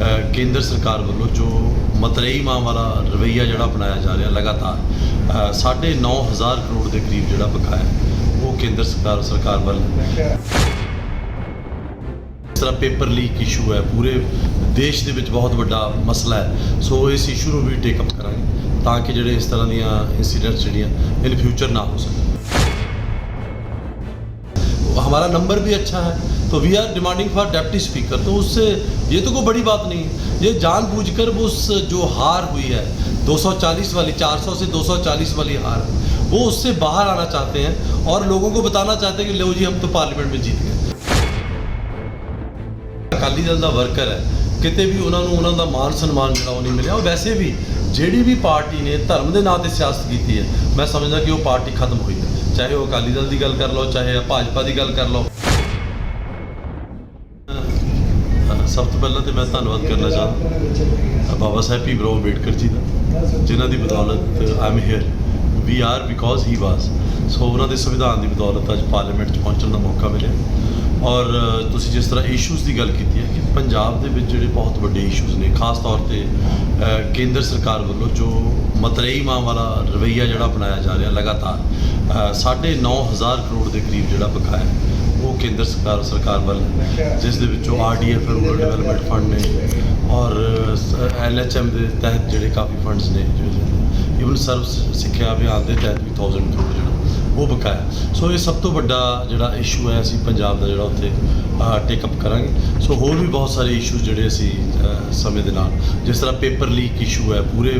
ਅ, ਕੇਂਦਰ ਸਰਕਾਰ ਵੱਲੋਂ ਜੋ ਮਤਰੇਈ ਮਾਂ ਵਾਲਾ ਰਵਈਆ ਜਿਹੜਾ ਅਪਣਾਇਆ ਜਾ ਰਿਹਾ ਲਗਾਤਾਰ ਅ, ਸਾਢੇ 9000 ਕਰੋੜ ਦੇ ਕਰੀਬ ਜਿਹੜਾ ਬਕਾਇਆ ਹੈ, ਉਹ ਕੇਂਦਰ ਸਰਕਾਰ ਸਰਕਾਰ ਵੱਲ ਇਸ ਤਰ੍ਹਾਂ ਪੇਪਰ ਲੀਕ ਇਸ਼ੂ ਹੈ ਪੂਰੇ ਦੇਸ਼ ਦੇ ਵਿੱਚ ਬਹੁਤ ਵੱਡਾ ਮਸਲਾ ਹੈ ਸੋ ਇਸ ਇਸ਼ੂ ਨੂੰ ਵੀ ਟੇਕ ਅਪ ਕਰਾਂਗੇ ਤਾਂ ਕਿ ਜਿਹੜੇ ਇਸ ਤਰ੍ਹਾਂ ਦੀਆਂ ਇਨਸੀਡੈਂਟਸ ਜਿਹੜੀਆਂ ਇਨ ਫਿਊਚਰ ਨਾ ਹੋ ਸਕਣ हमारा नंबर भी अच्छा है तो we are demanding for deputy speaker तो उससे ये तो कोई बड़ी बात नहीं है ये जानबूझकर वो उस जो हार हुई है 240 वाली 400 से 240 वाली हार वो उससे बाहर आना चाहते हैं और लोगों को बताना चाहते हैं कि लो जी हम तो पार्लियामेंट में जीत गए ਅਕਾਲੀ ਦਲ ਦਾ ਵਰਕਰ ਹੈ ਕਿਤੇ ਵੀ ਉਹਨਾਂ ਨੂੰ ਉਹਨਾਂ ਦਾ ਮਾਨ ਸਨਮਾਨ ਜਿਹੜਾ ਉਹ ਨਹੀਂ ਮਿਲਿਆ ਉਹ ਵੈਸੇ ਵੀ ਜਿਹੜੀ ਵੀ ਪਾਰਟੀ ਨੇ ਧਰਮ ਦੇ ਨਾਂ ਤੇ ਸਿਆਸਤ ਕੀਤੀ ਹੈ ਮੈਂ ਸਮਝਦਾ ਕਿ ਉਹ ਪਾਰਟੀ ਖਤਮ ਹੋਈ ਹੈ ਚਾਹੇ ਉਹ ਅਕਾਲੀ ਦਲ ਦੀ ਗੱਲ ਕਰ ਲਓ ਚਾਹੇ ਭਾਜਪਾ ਦੀ ਗੱਲ ਕਰ ਲਓ ਸਭ ਤੋਂ ਪਹਿਲਾਂ ਤੇ ਮੈਂ ਧੰਨਵਾਦ ਕਰਨਾ ਚਾਹੁੰਦਾ ਬਾਬਾ ਸਾਹਿਬ ਭੀਮ ਅੰਬੇਡਕਰ ਜੀ ਦਾ, ਜਿਨ੍ਹਾਂ ਦੀ ਬਦੌਲਤ I am here we are because he was so ਉਹਨਾਂ ਦੇ ਸੰਵਿਧਾਨ ਦੀ ਬਦੌਲਤ ਅੱਜ ਪਾਰਲੀਮੈਂਟ 'ਚ ਪਹੁੰਚਣ ਦਾ ਮੌਕਾ ਮਿਲਿਆ। ਔਰ ਤੁਸੀਂ ਜਿਸ ਤਰ੍ਹਾਂ ਇਸ਼ੂਜ਼ ਦੀ ਗੱਲ ਕੀਤੀ ਹੈ ਕਿ ਪੰਜਾਬ ਦੇ ਵਿੱਚ ਜਿਹੜੇ ਬਹੁਤ ਵੱਡੇ ਇਸ਼ੂਜ਼ ਨੇ ਖਾਸ ਤੌਰ ਤੇ ਕੇਂਦਰ ਸਰਕਾਰ ਵੱਲੋਂ ਜੋ ਮਤਰੇਈ ਮਾਂ ਵਾਲਾ ਰਵਈਆ ਜਿਹੜਾ ਅਪਣਾਇਆ ਜਾ ਰਿਹਾ ਲਗਾਤਾਰ ਅ, ਸਾਢੇ 9000 ਕਰੋੜ ਦੇ ਕਰੀਬ ਜਿਹੜਾ ਬਕਾਇਆ ਹੈ, ਉਹ ਕੇਂਦਰ ਸਰਕਾਰ ਸਰਕਾਰ ਵੱਲ ਜਿਸ ਦੇ ਵਿੱਚੋਂ ਆਰਡੀਐਫ ਰੂਰਲ ਡਿਵੈਲਪਮੈਂਟ ਫੰਡ ਨੇ ਔਰ ਐਲਐਚਐਮ ਦੇ ਤਹਿਤ ਜਿਹੜੇ ਕਾਫੀ ਫੰਡਸ ਨੇ ਇਵਨ ਸਰਵ ਸਿੱਖਿਆ ਅਭਿਆਨ ਦੇ ਤਹਿਤ ਵੀ 1000 ਕਰੋੜ ਜਿਹੜਾ ਉਹ ਬਕਾਇਆ ਸੋ ਇਹ ਸਭ ਤੋਂ ਵੱਡਾ ਜਿਹੜਾ ਇਸ਼ੂ ਹੈ ਅਸੀਂ ਪੰਜਾਬ ਦਾ ਜਿਹੜਾ ਉੱਥੇ ਟੇਕ ਅਪ ਕਰਾਂਗੇ ਸੋ ਹੋਰ ਵੀ ਬਹੁਤ ਸਾਰੇ ਇਸ਼ੂਜ਼ ਜਿਹੜੇ ਅਸੀਂ ਅ, ਸਮੇਂ ਦੇ ਨਾਲ ਜਿਸ ਤਰ੍ਹਾਂ ਪੇਪਰ ਲੀਕ ਇਸ਼ੂ ਹੈ ਪੂਰੇ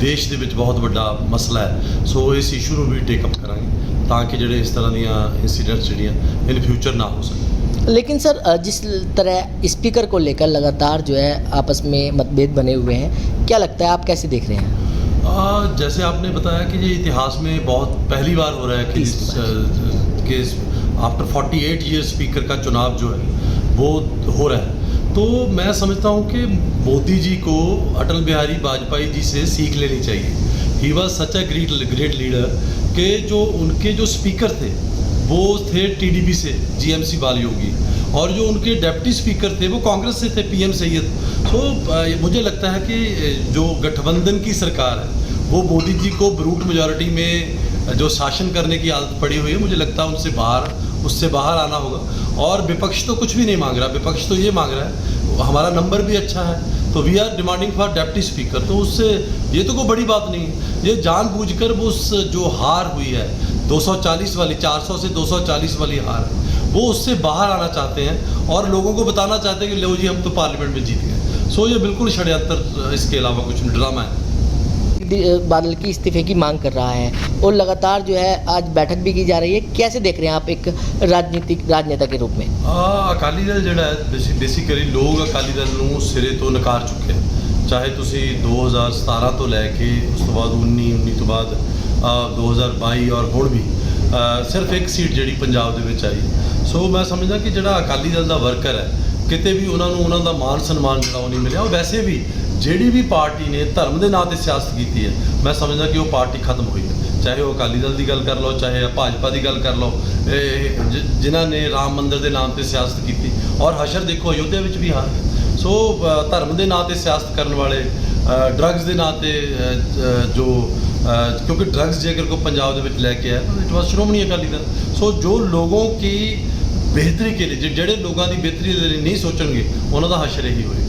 ਦੇਸ਼ ਦੇ ਵਿੱਚ ਬਹੁਤ ਵੱਡਾ ਮਸਲਾ ਹੈ ਸੋ ਇਸ ਇਸ਼ੂ ਨੂੰ ਵੀ ਟੇਕ ਅਪ ਕਰਾਂਗੇ ਤਾਂ ਕਿ ਜਿਹੜੇ ਇਸ ਤਰ੍ਹਾਂ ਦੀਆਂ ਇਨਸੀਡੈਂਟਸ ਜਿਹੜੀਆਂ ਇਨ ਫਿਊਚਰ ਨਾ ਹੋ ਸਕਣ लेकिन सर अ, जिस तरह स्पीकर को लेकर लगातार जो है आपस में मतभेद बने हुए हैं क्या लगता है आप कैसे देख रहे हैं आ, जैसे आपने बताया कि ये इतिहास में बहुत पहली बार हो रहा है कि अ, कि आफ्टर 48 ईयर स्पीकर का चुनाव जो है वो हो रहा है। तो मैं समझता हूँ कि मोदी जी को अटल बिहारी वाजपेयी जी से सीख लेनी चाहिए। He was such a great great leader के जो उनके जो स्पीकर थे वो थे टीडीपी से जीएमसी बाल योगी और जो उनके डेप्टी स्पीकर थे वो कांग्रेस से थे पीएम सैयद। अ, मुझे लगता है कि जो गठबंधन की सरकार है वो मोदी जी को ब्रूट मेजॉरिटी में जो शासन करने की आदत पड़ी हुई है मुझे लगता है उनसे बाहर उससे बाहर आना होगा। और विपक्ष तो कुछ भी नहीं मांग रहा विपक्ष तो ये मांग रहा है हमारा नंबर भी अच्छा है तो we are demanding for deputy speaker तो उससे ये तो कोई बड़ी बात नहीं है। ये जानबूझकर वो उस जो हार हुई है 240 वाली 400 से 240 वाली हार वो उससे बाहर आना चाहते हैं और लोगों को बताना चाहते हैं कि लो जी हम तो पार्लियामेंट में जीत गए सो ये बिल्कुल षड्यंत्र इसके अलावा कुछ नहीं ड्रामा है दि- बादल की इस्तीफे की मांग कर रहा है और लगातार जो है आज बैठक भी की जा रही है कैसे देख रहे हैं आप एक राजनीतिक राजनेता के रूप में ਆ ਅਕਾਲੀ ਦਲ ਜਿਹੜਾ ਹੈ ਬੇਸਿਕਲੀ ਲੋਕ ਅਕਾਲੀ ਦਲ ਨੂੰ ਸਿਰੇ ਤੋਂ ਨਕਾਰ ਚੁੱਕੇ ਹਨ। ਚਾਹੇ ਤੁਸੀਂ 2017 ਤੋਂ ਲੈ ਕੇ ਉਸ ਤੋਂ ਬਾਅਦ 19 19 ਤੋਂ ਬਾਅਦ ਅ, 2022 ਔਰ ਹੁਣ ਵੀ ਸਿਰਫ ਇੱਕ ਸੀਟ ਜਿਹੜੀ ਪੰਜਾਬ ਦੇ ਵਿੱਚ ਆਈ। ਸੋ ਮੈਂ ਸਮਝਦਾ ਕਿ ਜਿਹੜਾ ਅਕਾਲੀ ਦਲ ਦਾ ਵਰਕਰ ਹੈ, ਕਿਤੇ ਵੀ ਉਹਨਾਂ ਨੂੰ ਉਹਨਾਂ ਦਾ ਮਾਨ ਸਨਮਾਨ ਜਿਹੜਾ ਉਹ ਨਹੀਂ ਮਿਲਿਆ। ਉਹ ਵੈਸੇ ਵੀ ਜਿਹੜੀ ਵੀ ਪਾਰਟੀ ਨੇ ਧਰਮ ਦੇ ਨਾਂ ਤੇ ਸਿਆਸਤ ਕੀਤੀ ਹੈ, ਮੈਂ ਸਮਝਦਾ ਕਿ ਉਹ ਪਾਰਟੀ ਖਤਮ ਹੋਈ ਹੈ। ਚਾਹੇ ਉਹ ਅਕਾਲੀ ਦਲ ਦੀ ਗੱਲ ਕਰ ਲਓ, ਚਾਹੇ ਭਾਜਪਾ ਦੀ ਗੱਲ ਕਰ ਲਓ, ਇਹ ਜਿਨ੍ਹਾਂ ਨੇ ਰਾਮ ਮੰਦਿਰ ਦੇ ਨਾਮ ਤੇ ਸਿਆਸਤ ਕੀਤੀ, ਔਰ ਹਸ਼ਰ ਦੇਖੋ ਅਯੁੱਧਿਆ ਵਿੱਚ ਵੀ ਹਾਰ ਸੋ ਧਰਮ ਦੇ ਨਾਂ ਤੇ ਸਿਆਸਤ ਕਰਨ ਵਾਲੇ ਡਰੱਗਸ ਦੇ ਨਾਂ ਤੇ ਜੋ ਕਿਉਂਕਿ ਡਰੱਗਸ ਜੇਕਰ ਕੋ ਪੰਜਾਬ ਦੇ ਵਿੱਚ ਲੈ ਕੇ ਆਇਆ, ਤਾਂ it was Shiromani Akali Dal. So ਜੋ ਲੋਗੋਂ ਕੀ ਬਿਹਤਰੀ ਕੇ ਲਈ ਜਿਹੜੇ ਲੋਕਾਂ ਦੀ ਬਿਹਤਰੀ ਦੇ ਲਈ ਨਹੀਂ ਸੋਚਣਗੇ, ਉਹਨਾਂ ਦਾ ਹਸ਼ਰ ਇਹੀ ਹੋਏਗਾ।